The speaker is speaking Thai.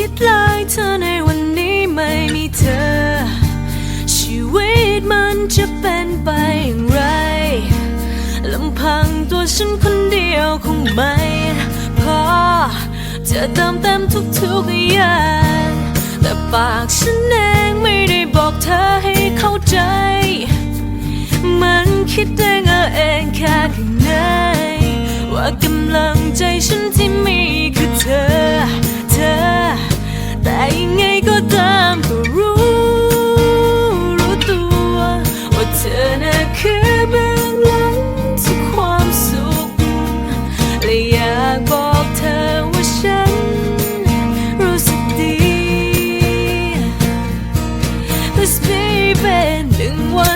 คิดเลยเธอในวันนี้ไม่มีเธอ ชีวิตมันจะเป็นไปอย่างไรลำพังตัวฉันคนเดียวคงไม่พอจะเติมเต็มทุกๆอย่างแต่ปากฉันเองไม่ได้บอกเธอให้เข้าใจ มันคิดเองเอาเองแค่ข้างในว่ากำลัง เป็นหนึ่งวัน